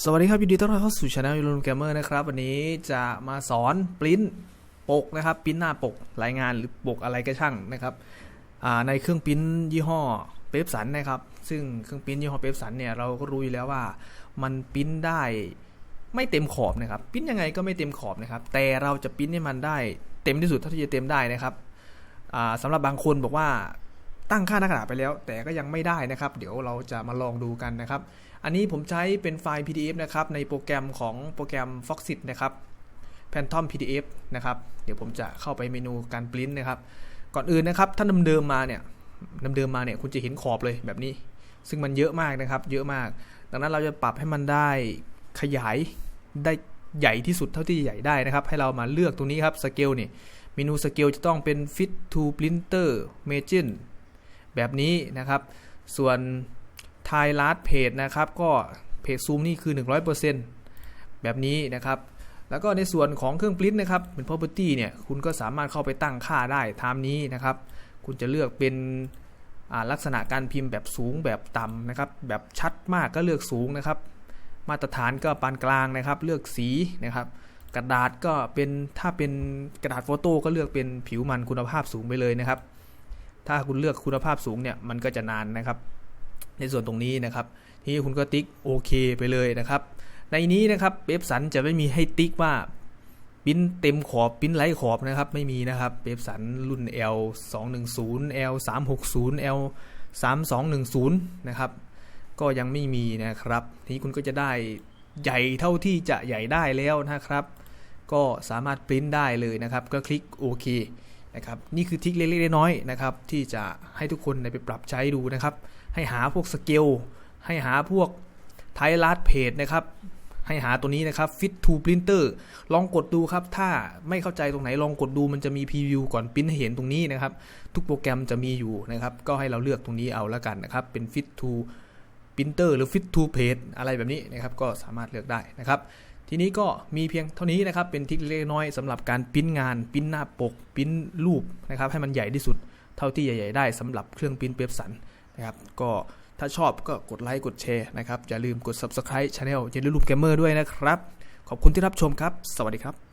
สวัสดีครับยินดีต้อนรับเข้าสู่ช anel ยูรูนเกมเมอร์นะครับ วันนี้จะมาสอนปริ้นปกนะครับปริ้นหน้าปกรายงานหรือปกอะไรก็ช่างนะครับในเครื่องปริ้นยี่ห้อเป๊ปสันนะครับ ซึ่งเครื่องปริ้นยี่ห้อเป๊ปสันเนี่ยเราก็รู้อยู่แล้วว่ามันปริ้นได้ไม่เต็มขอบนะครับปริ้นยังไงก็ไม่เต็มขอบนะครับ แต่เราจะปริ้นให้มันได้เต็มที่สุดเท่าที่จะเต็มได้นะครับอ่าสำหรับบางคนบอกว่า ตั้งค่าหน้ากระดาษไปแล้ว แต่ก็ยังไม่ได้นะครับ เดี๋ยวเราจะมาลองดูกันนะครับ อันนี้ผมใช้เป็นไฟล์ PDF นะครับ ในโปรแกรมของโปรแกรม Foxit นะครับ Phantom PDF นะครับ เดี๋ยวผมจะเข้าไปเมนูการปริ้นนะครับ ก่อนอื่นนะครับ ถ้าเดิมๆมาเนี่ยเดิมๆมาเนี่ยคุณจะเห็นขอบเลยแบบนี้ ซึ่งมันเยอะมากนะครับ เยอะมาก ดังนั้นเราจะปรับให้มันได้ขยายได้ใหญ่ที่สุดเท่าที่จะใหญ่ได้นะครับ ให้เรามาเลือกตรงนี้ครับสเกลนี่เมนูสเกลจะต้องเป็น Fit to Printer Margin แบบนี้นะครับ ส่วนไทยลัดเพจนะครับ ก็เพจซูมนี่คือ 100%แบบนี้นะครับ แล้วก็ในส่วนของเครื่องปริ้นนะครับเป็น property เนี่ยคุณก็สามารถเข้าไปตั้งค่าได้ตามนี้นะครับ คุณจะเลือกเป็นลักษณะการพิมพ์แบบสูงแบบต่ำนะครับ แบบชัดมากก็เลือกสูงนะครับ มาตรฐานก็ปานกลางนะครับ เลือกสีนะครับ กระดาษก็เป็นถ้าเป็นกระดาษโฟโต้ก็เลือกเป็นผิวมันคุณภาพสูงไปเลยนะครับ ถ้าคุณเลือกคุณภาพสูงเนี่ยมันก็จะนานนะครับ ในส่วนตรงนี้นะครับทีนี้คุณก็ติ๊กโอเคไปเลยนะครับ ในนี้นะครับเว็บสันจะไม่มีให้ติ๊กว่าปิ้นเต็มขอบปิ้นไร้ขอบนะครับ ไม่มีนะครับเว็บสันรุ่น L 2 1 0 L 3 6 0 L 3 2 1 0นะครับก็ยังไม่มีนะครับทีนี้คุณก็จะได้ใหญ่เท่าที่จะใหญ่ได้แล้วนะครับ ก็สามารถปริ้นได้เลยนะครับ ก็คลิกโอเค นะครับนี่คือทิคเล็กๆน้อยๆนะครับที่จะให้ทุกคนไปปรับใช้ดูนะครับ ให้หาพวกสเกลให้หาพวกไทลัสเพจนะครับให้หาตัวนี้นะครับ Fit to Printer ลองกดดูครับ ถ้าไม่เข้าใจตรงไหนลองกดดูมันจะมีพรีวิวก่อนปริ้นให้เห็นตรงนี้นะครับ ทุกโปรแกรมจะมีอยู่นะครับ ก็ให้เราเลือกตรงนี้เอาแล้วกันนะครับ เป็น Fit to Printer หรือ Fit to Page อะไรแบบนี้นะครับ ก็สามารถเลือกได้นะครับ ทีนี้ก็มีเพียงเท่านี้นะครับ เป็นทิคเล็กน้อยสำหรับการปริ้นงานปริ้นหน้าปกปริ้นรูปนะครับ ให้มันใหญ่ที่สุดเท่าที่ใหญ่ ๆ ได้สำหรับเครื่องปริ้นเป๊ปสันนะครับ ก็ถ้าชอบก็กดไลค์กดแชร์นะครับ อย่าลืมกด subscribe channel อย่าลืมรูปเกมเมอร์ด้วยนะครับ ขอบคุณที่รับชมครับ สวัสดีครับ